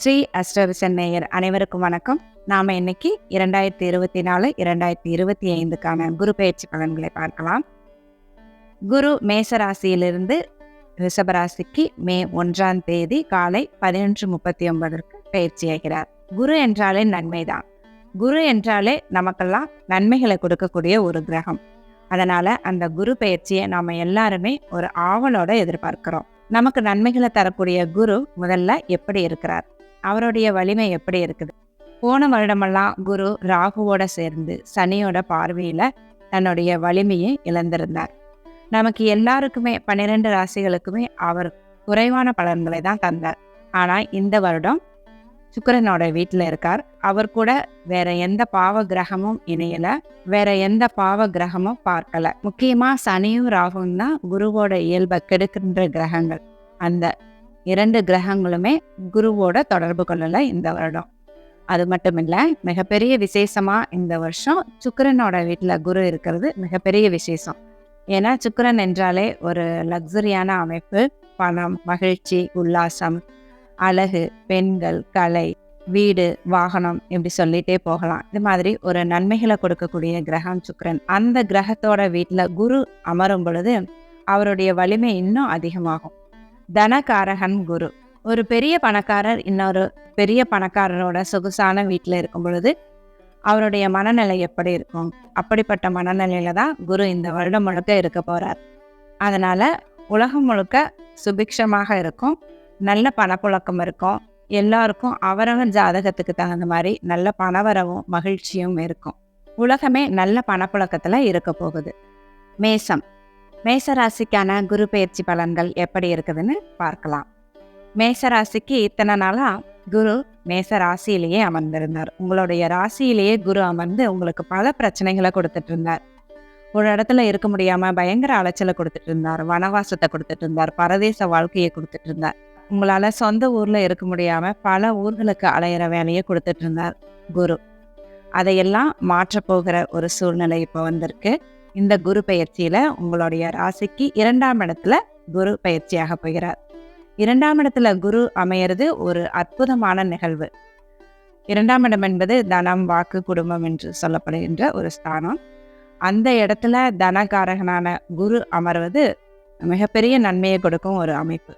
ஸ்ரீ அஷ்டவிசன் நேயர் அனைவருக்கும் வணக்கம். நாம இன்னைக்கு இரண்டாயிரத்தி இருபத்தி நாலு இரண்டாயிரத்தி இருபத்தி ஐந்துக்கான குரு பயிற்சி பலன்களை பார்க்கலாம். குரு மேசராசியிலிருந்து ரிஷபராசிக்கு மே ஒன்றாம் தேதி காலை பதினொன்று முப்பத்தி ஒன்பதற்கு பயிற்சியாகிறார் குரு என்றாலே நன்மைதான் குரு என்றாலே நமக்கெல்லாம் நன்மைகளை கொடுக்கக்கூடிய ஒரு கிரகம். அதனால அந்த குரு பயிற்சியை நாம எல்லாருமே ஒரு ஆவலோட எதிர்பார்க்கிறோம். நமக்கு நன்மைகளை தரக்கூடிய குரு முதல்ல எப்படி இருக்கிறார்? அவருடைய வலிமை எப்படி இருக்குது? போன வருடமெல்லாம் குரு ராகுவோட சேர்ந்து சனியோட பார்வையில தன்னுடைய வலிமையை இழந்திருந்தார். நமக்கு எல்லாருக்குமே பன்னிரெண்டு ராசிகளுக்குமே அவர் குறைவான பலன்களை தான் தந்தார். ஆனா இந்த வருடம் சுக்கரனோட வீட்டில் இருக்கார். அவர் கூட வேற எந்த பாவ கிரகமும் இணையல. வேற எந்த பாவ கிரகமும் பார்க்கல. முக்கியமா சனியும் ராகுவும் தான் குருவோட இயல்பை கெடுக்கின்ற கிரகங்கள். அந்த இரண்டு கிரகங்களுமே குருவோட தொடர்பு கொள்ளல இந்த வருடம். அது மட்டும் இல்லை மிகப்பெரிய விசேஷமாக இந்த வருஷம் சுக்கரனோட வீட்டில் குரு இருக்கிறது மிகப்பெரிய விசேஷம். ஏன்னா சுக்கிரன் என்றாலே ஒரு லக்ஸரியான அமைப்பு. பணம் மகிழ்ச்சி உல்லாசம் அழகு பெண்கள் கலை வீடு வாகனம் இப்படி சொல்லிட்டே போகலாம். இது மாதிரி ஒரு நன்மைகளை கொடுக்கக்கூடிய கிரகம் சுக்கரன். அந்த கிரகத்தோட வீட்டில் குரு அமரும் பொழுது அவருடைய வலிமை இன்னும் அதிகமாகும். தனகாரகன் குரு. ஒரு பெரிய பணக்காரர் இன்னொரு பெரிய பணக்காரரோட சொகுசான வீட்டில் இருக்கும் பொழுது அவருடைய மனநிலை எப்படி இருக்கும்? அப்படிப்பட்ட மனநிலையில தான் குரு இந்த வருடம் முழுக்க இருக்க போறார். அதனால உலகம் முழுக்க சுபிக்ஷமாக இருக்கும் நல்ல பணப்புழக்கம் இருக்கும் எல்லாருக்கும் அவரவன் ஜாதகத்துக்கு தகுந்த மாதிரி நல்ல பணவரவும் மகிழ்ச்சியும் இருக்கும். உலகமே நல்ல பணப்புழக்கத்தில் இருக்க போகுது. மேசம். மேசராசிக்கான குரு பயிற்சி பலன்கள் எப்படி இருக்குதுன்னு பார்க்கலாம். மேசராசிக்கு இத்தனை நாளா குரு மேச ராசியிலேயே அமர்ந்திருந்தார். உங்களுடைய ராசியிலேயே குரு அமர்ந்து உங்களுக்கு பல பிரச்சனைகளை கொடுத்துட்டு இருந்தார். ஒரு இடத்துல இருக்க முடியாம பயங்கர அலைச்சலை கொடுத்துட்டு இருந்தார். வனவாசத்தை கொடுத்துட்டு இருந்தார். பரதேச வாழ்க்கையை கொடுத்துட்டு இருந்தார். உங்களால சொந்த ஊர்ல இருக்க முடியாம பல ஊர்களுக்கு அலையிற வேலையை கொடுத்துட்டு இருந்தார் குரு. அதையெல்லாம் மாற்றப்போகிற ஒரு சூழ்நிலை இப்போ வந்திருக்கு. இந்த குரு பயிற்சியில உங்களுடைய ராசிக்கு இரண்டாம் இடத்துல குரு பயிற்சியாக போகிறார். இரண்டாம் இடத்துல குரு அமையிறது ஒரு அற்புதமான நிகழ்வு. இரண்டாம் இடம் என்பது தனம் வாக்கு குடும்பம் என்று சொல்லப்படுகின்ற ஒரு ஸ்தானம். அந்த இடத்துல தனகாரகனான குரு அமர்வது மிகப்பெரிய நன்மையை கொடுக்கும் ஒரு அமைப்பு.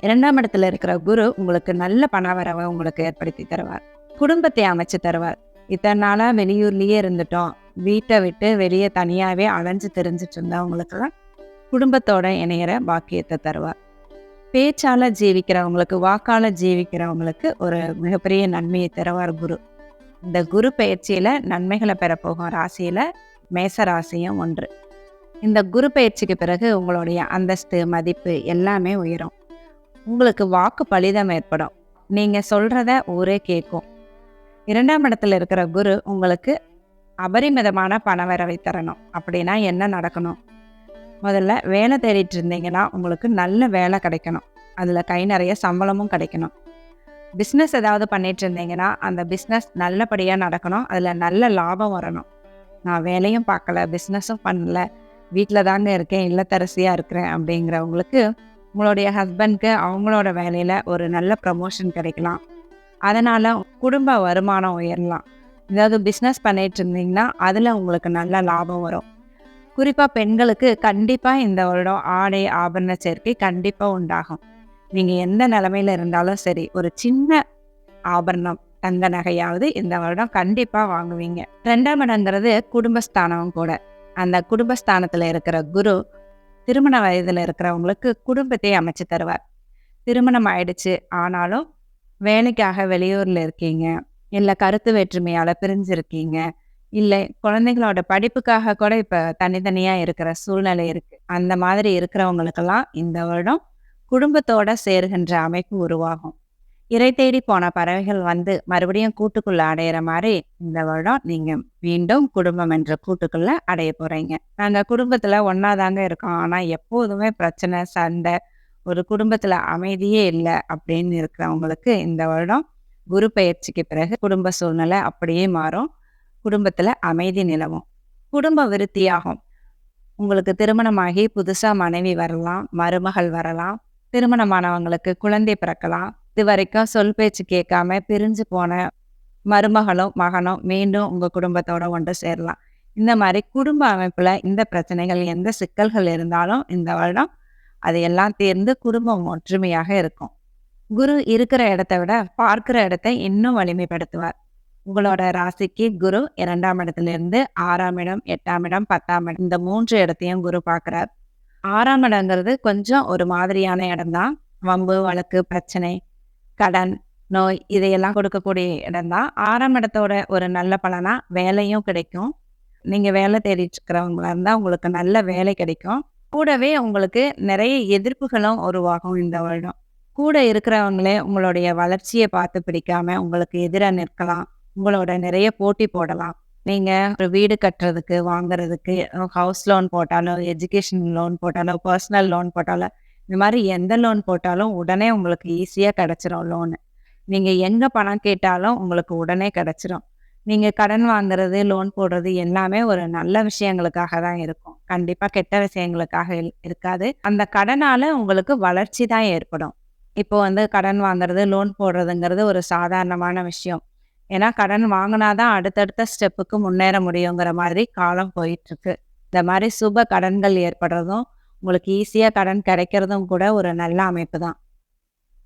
இரண்டாம் இடத்துல இருக்கிற குரு உங்களுக்கு நல்ல பணவரவை உங்களுக்கு ஏற்படுத்தி தருவார். குடும்பத்தை அமைச்சு தருவார். இத்தனை நாளாக வெளியூர்லேயே இருந்துட்டோம். வீட்டை விட்டு வெளியே தனியாகவே அலைஞ்சு தெரிஞ்சிட்டு இருந்தவங்களுக்கெல்லாம் குடும்பத்தோட இணையிற பாக்கியத்தை தருவார். பேச்சால் ஜீவிக்கிறவங்களுக்கு வாக்கால் ஜீவிக்கிறவங்களுக்கு ஒரு மிகப்பெரிய நன்மையை தருவார் குரு. இந்த குரு பயிற்சியில் நன்மைகளை பெறப்போகும் ராசியில் மேச ராசியும் ஒன்று. இந்த குரு பயிற்சிக்கு பிறகு உங்களுடைய அந்தஸ்து மதிப்பு எல்லாமே உயரும். உங்களுக்கு வாக்கு பலிதம் ஏற்படும். நீங்கள் சொல்கிறத ஊரே கேட்கும். இரண்டாம் இடத்துல இருக்கிற குரு உங்களுக்கு அபரிமிதமான பணவரவை தரணும். அப்படின்னா என்ன நடக்கணும்? முதல்ல வேலை தேடிட்டு இருந்தீங்கன்னா உங்களுக்கு நல்ல வேலை கிடைக்கணும். அதில் கை நிறைய சம்பளமும் கிடைக்கணும். பிஸ்னஸ் ஏதாவது பண்ணிட்டு இருந்தீங்கன்னா அந்த பிஸ்னஸ் நல்லபடியாக நடக்கணும். அதில் நல்ல லாபம் வரணும். நான் வேலையும் பார்க்கல பிஸ்னஸும் பண்ணல. வீட்டில் தாங்க இருக்கேன் இல்லத்தரசியாக இருக்கிறேன் அப்படிங்கிறவங்களுக்கு உங்களுடைய ஹஸ்பண்ட்க்கு அவங்களோட வேலையில் ஒரு நல்ல ப்ரமோஷன் கிடைக்கலாம். அதனால் குடும்ப வருமானம் உயரலாம். ஏதாவது பிஸ்னஸ் பண்ணிட்டு இருந்தீங்கன்னா அதில் உங்களுக்கு நல்ல லாபம் வரும். குறிப்பாக பெண்களுக்கு கண்டிப்பாக இந்த வருடம் ஆடை ஆபரண சேர்க்கை கண்டிப்பாக உண்டாகும். நீங்கள் எந்த நிலமையில இருந்தாலும் சரி ஒரு சின்ன ஆபரணம் தங்க நகையாவது இந்த வருடம் கண்டிப்பாக வாங்குவீங்க. ரெண்டாம் இடங்கிறது குடும்பஸ்தானம் கூட. அந்த குடும்பஸ்தானத்தில் இருக்கிற குரு திருமண வயதில் இருக்கிறவங்களுக்கு குடும்பத்தை அமைச்சு தருவார். திருமணம் ஆயிடுச்சு ஆனாலும் வேலைக்காக வெளியூரில் இருக்கீங்க. இல்லை கருத்து வேற்றுமையால் பிரிஞ்சிருக்கீங்க. இல்லை குழந்தைங்களோட படிப்புக்காக கூட இப்போ தனித்தனியாக இருக்கிற சூழ்நிலை இருக்குது அந்த மாதிரி இருக்கிறவங்களுக்கெல்லாம் இந்த வருடம் குடும்பத்தோட சேருகின்ற அமைப்பு உருவாகும். இறை தேடி போன பறவைகள் வந்து மறுபடியும் கூட்டுக்குள்ள அடையிற மாதிரி இந்த வருடம் நீங்க மீண்டும் குடும்பம் என்ற கூட்டுக்குள்ள அடைய போறீங்க. நாங்க குடும்பத்துல ஒன்னாதாங்க இருக்கோம். ஆனா எப்போதுமே பிரச்சனை சண்டை ஒரு குடும்பத்துல அமைதியே இல்லை அப்படின்னு இருக்கிறவங்களுக்கு இந்த வருடம் குரு பயிற்சிக்கு பிறகு குடும்ப சூழ்நிலை அப்படியே மாறும். குடும்பத்துல அமைதி நிலவும். குடும்ப விருத்தியாகும். உங்களுக்கு திருமணமாகி புதுசா மனைவி வரலாம் மருமகள் வரலாம் திருமணமானவங்களுக்கு குழந்தை பிறக்கலாம். இது வரைக்கும் சொல் பேச்சு கேட்காம பிரிஞ்சு போன மருமகளும் மகனும் மீண்டும் உங்க குடும்பத்தோட ஒன்று சேரலாம். இந்த மாதிரி குடும்ப அமைப்புல இந்த பிரச்சனைகள் எந்த சிக்கல்கள் இருந்தாலும் இந்த வருடம் அது எல்லாம் குடும்பம் ஒற்றுமையாக இருக்கும். குரு இருக்கிற இடத்த விட பார்க்கிற இடத்த இன்னும் வலிமைப்படுத்துவார். உங்களோட ராசிக்கு குரு இரண்டாம் இடத்துல இருந்து ஆறாம் இடம் எட்டாம் இடம் பத்தாம் இடம் இந்த மூன்று இடத்தையும் குரு பார்க்கிறார். ஆறாம் இடங்கிறது கொஞ்சம் ஒரு மாதிரியான இடம்தான். வம்பு வழக்கு பிரச்சனை கடன் நோய் இதையெல்லாம் கொடுக்கக்கூடிய இடம்தான். ஆறாம் இடத்தோட ஒரு நல்ல பலனா வேலையும் கிடைக்கும். நீங்க வேலை தேடிட்டு இருக்கிறவங்களா இருந்தா உங்களுக்கு நல்ல வேலை கிடைக்கும். கூடவே உங்களுக்கு நிறைய எதிர்ப்புகளும் உருவாகும் இந்த வருடம். கூட இருக்கிறவங்களே உங்களுடைய வளர்ச்சியை பார்த்து பிடிக்காம உங்களுக்கு எதிராக நிற்கலாம். உங்களோட நிறைய போட்டி போடலாம். நீங்க ஒரு வீடு கட்டுறதுக்கு வாங்குறதுக்கு ஹவுஸ் லோன் போட்டாலோ எஜுகேஷன் லோன் போட்டாலோ பர்சனல் லோன் போட்டாலோ இந்த மாதிரி எந்த லோன் போட்டாலும் உடனே உங்களுக்கு ஈஸியாக கிடைச்சிரும் லோனு நீங்கள் எங்கே பணம் கேட்டாலும் உங்களுக்கு உடனே கிடைச்சிரும். நீங்கள் கடன் வாங்குறது லோன் போடுறது எல்லாமே ஒரு நல்ல விஷயங்களுக்காக தான் இருக்கும். கண்டிப்பாக கெட்ட விஷயங்களுக்காக இருக்காது. அந்த கடனால உங்களுக்கு வளர்ச்சி தான் ஏற்படும். இப்போ வந்து கடன் வாங்குறது லோன் போடுறதுங்கிறது ஒரு சாதாரணமான விஷயம். ஏன்னா கடன் வாங்கினாதான் அடுத்தடுத்த ஸ்டெப்புக்கு முன்னேற முடியுங்கிற மாதிரி காலம் போயிட்டுருக்கு. இந்த மாதிரி சுப கடன்கள் ஏற்படுறதும் உங்களுக்கு ஈஸியாக கடன் கிடைக்கிறதும் கூட ஒரு நல்ல அமைப்பு தான்.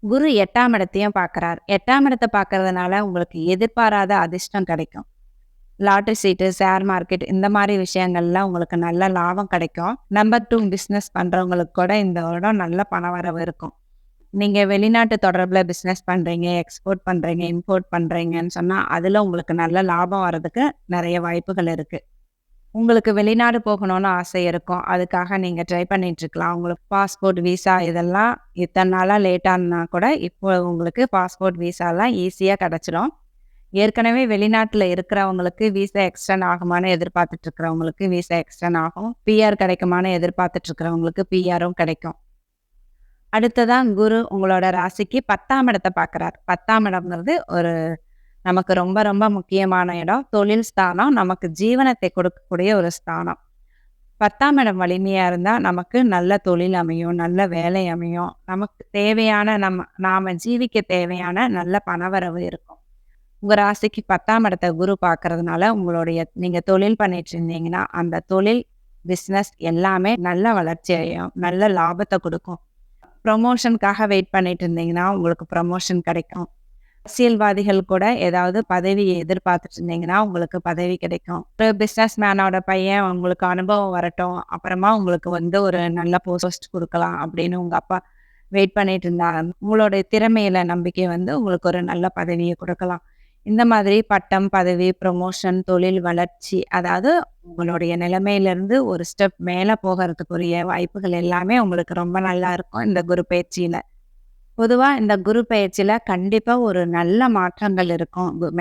குரு எட்டாம் இடத்தையும் பார்க்குறார். எட்டாம் இடத்தை பார்க்கறதுனால உங்களுக்கு எதிர்பாராத அதிர்ஷ்டம் கிடைக்கும். லாட்ரி சீட்டு ஷேர் மார்க்கெட் இந்த மாதிரி விஷயங்கள்லாம் உங்களுக்கு நல்ல லாபம் கிடைக்கும். நம்பர் டூ பிஸ்னஸ் பண்ணுறவங்களுக்கு கூட இந்த வருடம் நல்ல பண வரவு இருக்கும். நீங்கள் வெளிநாட்டு தொடர்பில் பிஸ்னஸ் பண்ணுறீங்க எக்ஸ்போர்ட் பண்ணுறீங்க இம்போர்ட் பண்ணுறீங்கன்னு சொன்னால் அதில் உங்களுக்கு நல்ல லாபம் வர்றதுக்கு நிறைய வாய்ப்புகள் இருக்குது உங்களுக்கு வெளிநாடு போகணும்னு ஆசை இருக்கும். அதுக்காக நீங்கள் ட்ரை பண்ணிகிட்ருக்கலாம் உங்களுக்கு பாஸ்போர்ட் விசா இதெல்லாம் இத்தனை நாளாக லேட்டானா கூட இப்போ உங்களுக்கு பாஸ்போர்ட் விசாலாம் ஈஸியாக கிடைச்சிடும் ஏற்கனவே வெளிநாட்டில் இருக்கிறவங்களுக்கு விசா எக்ஸ்டெண்ட் ஆகுமான்னு எதிர்பார்த்துட்டு இருக்கிறவங்களுக்கு விசா எக்ஸ்டெண்ட் ஆகும். பிஆர் கிடைக்குமான்னு எதிர்பார்த்துட்டு இருக்கிறவங்களுக்கு பிஆரும் கிடைக்கும். அடுத்ததான் குரு உங்களோட ராசிக்கு பத்தாம் இடத்தை பார்க்குறார். பத்தாம் இடம்ங்கிறது ஒரு நமக்கு ரொம்ப ரொம்ப முக்கியமான இடம். தொழில் ஸ்தானம் நமக்கு ஜீவனத்தை கொடுக்கக்கூடிய ஒரு ஸ்தானம். பத்தாம் இடம் வலிமையாக இருந்தால் நமக்கு நல்ல தொழில் அமையும் நல்ல வேலை அமையும். நமக்கு தேவையான நம்ம நாம் ஜீவிக்க தேவையான நல்ல பணவரவு இருக்கும். உங்கள் ராசிக்கு பத்தாம் இடத்தை குரு பார்க்கறதுனால உங்களுடைய நீங்கள் தொழில் பண்ணிட்டு இருந்தீங்கன்னா அந்த தொழில் பிஸ்னஸ் எல்லாமே நல்ல வளர்ச்சி அடையும். நல்ல லாபத்தை கொடுக்கும். ப்ரொமோஷனுக்காக வெயிட் பண்ணிட்டு இருந்தீங்கன்னா உங்களுக்கு ப்ரமோஷன் கிடைக்கும். அரசியல்வாதிகள் கூட ஏதாவது பதவியை எதிர்பார்த்துட்டு இருந்தீங்கன்னா உங்களுக்கு பதவி கிடைக்கும். ஒரு பிஸ்னஸ் மேனோட பையன் உங்களுக்கு அனுபவம் வரட்டும் அப்புறமா உங்களுக்கு வந்து ஒரு நல்ல போஸ்ட் கொடுக்கலாம் அப்படின்னு உங்க அப்பா வெயிட் பண்ணிட்டு இருந்தாங்க உங்களுடைய திறமையில நம்பிக்கை வந்து உங்களுக்கு ஒரு நல்ல பதவியை கொடுக்கலாம். இந்த மாதிரி பட்டம் பதவி ப்ரொமோஷன் தொழில் வளர்ச்சி அதாவது உங்களுடைய நிலைமையிலிருந்து ஒரு ஸ்டெப் மேலே போகிறதுக்குரிய வாய்ப்புகள் எல்லாமே உங்களுக்கு ரொம்ப நல்லா இருக்கும் இந்த குரு பயிற்சியில். பொதுவாக இந்த குரு பயிற்சியில் கண்டிப்பாக ஒரு நல்ல மாற்றங்கள் இருக்கும் கு-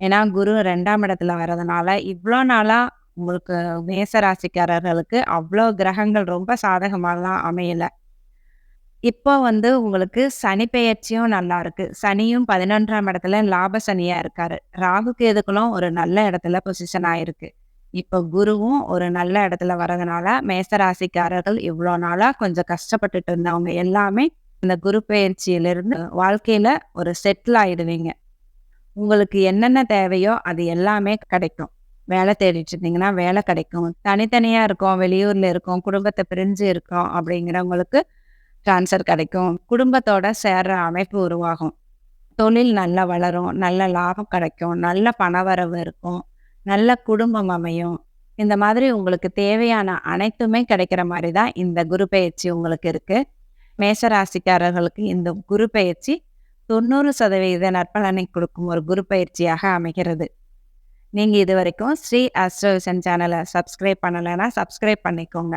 ஏன்னா குரு ரெண்டாம் இடத்துல வர்றதுனால இவ்வளோ நாளாக உங்களுக்கு மேச ராசிக்காரர்களுக்கு அவ்வளோ கிரகங்கள் ரொம்ப சாதகமாக தான் அமையலை. இப்போ வந்து உங்களுக்கு சனி பெயர்ச்சியும் நல்லா இருக்கு. சனியும் பதினொன்றாம் இடத்துல லாப சனியா இருக்காரு. ராகு கேதுக்களும் ஒரு நல்ல இடத்துல பொசிஷன் ஆயிருக்கு. இப்போ குருவும் ஒரு நல்ல இடத்துல வர்றதுனால மேச ராசிக்காரர்கள் இவ்வளோ நாளா கொஞ்சம் கஷ்டப்பட்டுட்டு இருந்தவங்க எல்லாமே இந்த குரு பெயர்ச்சியிலிருந்து வாழ்க்கையில ஒரு செட்டில் ஆயிடுவீங்க. உங்களுக்கு என்னென்ன தேவையோ அது எல்லாமே கிடைக்கும். வேலை தேடிட்டு இருந்தீங்கன்னா வேலை கிடைக்கும். தனித்தனியா இருக்கோம் வெளியூர்ல இருக்கோம் குடும்பத்தை பிரிஞ்சு இருக்கோம் அப்படிங்கிறவங்களுக்கு ட்ரான்ஸ்ஃபர் கிடைக்கும். குடும்பத்தோட சேர்ற அமைப்பு உருவாகும். தொழில் நல்லா வளரும் நல்ல லாபம் கிடைக்கும் நல்ல பணவரவு இருக்கும் நல்ல குடும்பம் அமையும். இந்த மாதிரி உங்களுக்கு தேவையான அனைத்துமே கிடைக்கிற மாதிரி தான் இந்த குரு பயிற்சி உங்களுக்கு இருக்கு. மேஷராசிக்காரர்களுக்கு இந்த குரு பயிற்சி தொண்ணூறு சதவீத நற்பலனை கொடுக்கும் ஒரு குரு பயிற்சியாக அமைகிறது. நீங்கள் இது வரைக்கும் ஸ்ரீ அஸ்ட்ரோவிசன் சேனலை சப்ஸ்கிரைப் பண்ணலைன்னா சப்ஸ்கிரைப் பண்ணிக்கோங்க.